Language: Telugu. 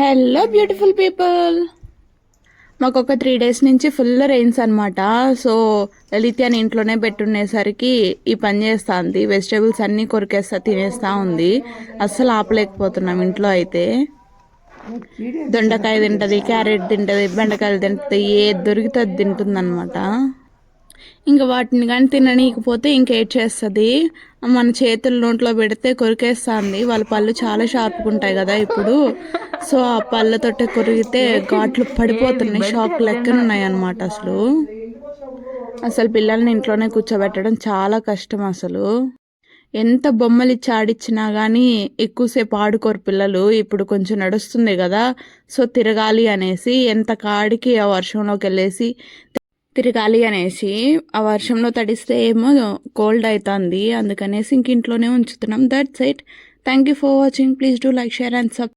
హలో బ్యూటిఫుల్ పీపుల్ మాకు ఒక త్రీ డేస్ నుంచి ఫుల్ రెయిన్స్ అనమాట సో లలిత్యాని ఇంట్లోనే పెట్టుండేసరికి ఈ పని చేస్తుంది. వెజిటేబుల్స్ అన్నీ కొరికేస్తా తినేస్తా ఉంది. అస్సలు ఆపలేకపోతున్నాం ఇంట్లో అయితే. దొండకాయ తింటది క్యారెట్ తింటది బెండకాయలు తింటది ఏది దొరికితే అది తింటుందన్నమాట. ఇంకా వాటిని కానీ తిననీయకపోతే ఏం చేస్తుంది మన చేతుల నోట్లో పెడితే కొరికేస్తుంది. వాళ్ళ పళ్ళు చాలా షార్ప్గా ఉంటాయి కదా ఇప్పుడు. సో ఆ పళ్ళతోటే కొరిగితే ఘాట్లు పడిపోతున్నాయి. షాక్ లెక్కన ఉన్నాయి అన్నమాట అసలు. అసలు పిల్లల్ని ఇంట్లోనే కూర్చోబెట్టడం చాలా కష్టం అసలు. ఎంత బొమ్మలు ఇచ్చి ఆడిచ్చినా కానీ ఎక్కువసేపు ఆడుకోరు పిల్లలు. ఇప్పుడు కొంచెం నడుస్తుంది కదా. సో తిరగాలి అనేసి ఎంత కాడికి ఆ వర్షంలోకి వెళ్ళేసి తిరగాలి అనేసి ఆ వర్షంలో తడిస్తే ఏమో కోల్డ్ అవుతుంది అందుకనేసి ఇంక ఇంట్లోనే ఉంచుతున్నాం. That's it thank you for watching please do like share and sub